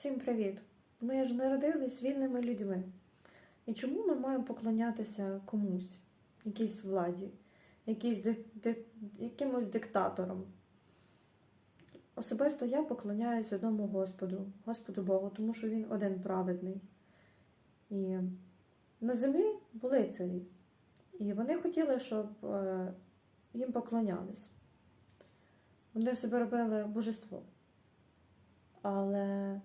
Всім привіт! Ми ж народились вільними людьми. І чому ми маємо поклонятися комусь, якійсь владі, якійсь дик- дик- якимось диктаторам? Особисто я поклоняюсь одному Господу, Господу Богу, тому що Він один праведний. І на землі були царі. І вони хотіли, щоб е, їм поклонялись. Вони себе робили божество. Але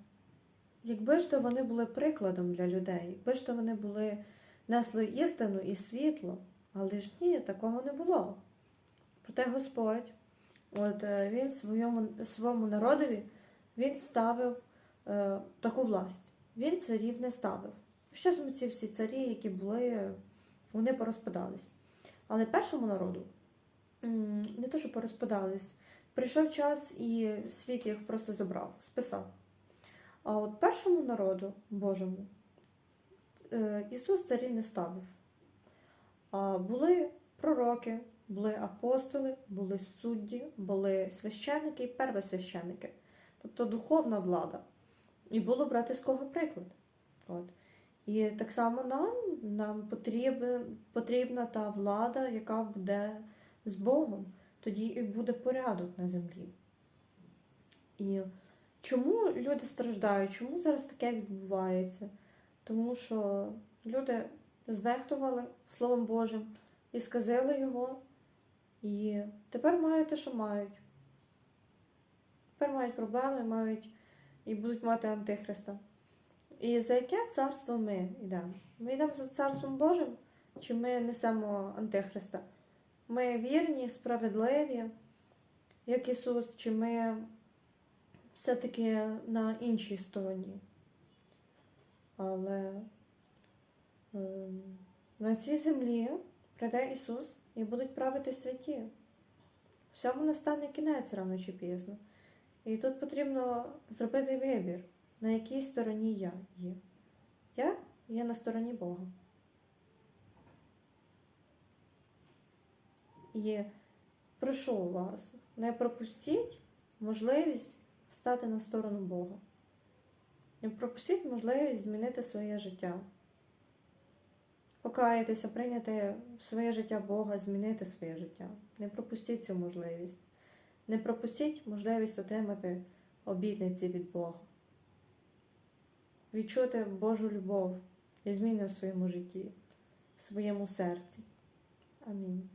якби ж то вони були прикладом для людей, якби ж то вони були, несли істину і світло, але ж ні, такого не було. Проте Господь, от е, він своєму, своєму народові він ставив е, таку власть. Він царів не ставив. Щось ми ці всі царі, які були, вони порозпадались. Але першому народу не то, що порозпадались, прийшов час і світ їх просто забрав, списав. А от першому народу Божому е, Ісус царів не ставив. А були пророки, були апостоли, були судді, були священники і первосвященники, тобто духовна влада. І було брати з кого приклад. От. І так само нам, нам потрібен, потрібна та влада, яка буде з Богом. Тоді і буде порядок на землі. І чому люди страждають? Чому зараз таке відбувається? Тому що люди знехтували Словом Божим і сказали його, і тепер мають те, що мають. Тепер мають проблеми, мають і будуть мати Антихриста. І за яке царство ми йдемо? Ми йдемо за царством Божим, чи ми несемо Антихриста? Ми вірні, справедливі, як Ісус, чи ми все-таки на іншій стороні. Але ем, на цій землі прийде Ісус і будуть правити святі. Всьому настане кінець рано чи пізно. І тут потрібно зробити вибір, на якій стороні я є. Я є на стороні Бога. І прошу вас, не пропустіть можливість стати на сторону Бога. Не пропустіть можливість змінити своє життя. Покаятися, прийняти в своє життя Бога, змінити своє життя. Не пропустіть цю можливість. Не пропустіть можливість отримати обітниці від Бога. Відчути Божу любов і зміни в своєму житті, в своєму серці. Амінь.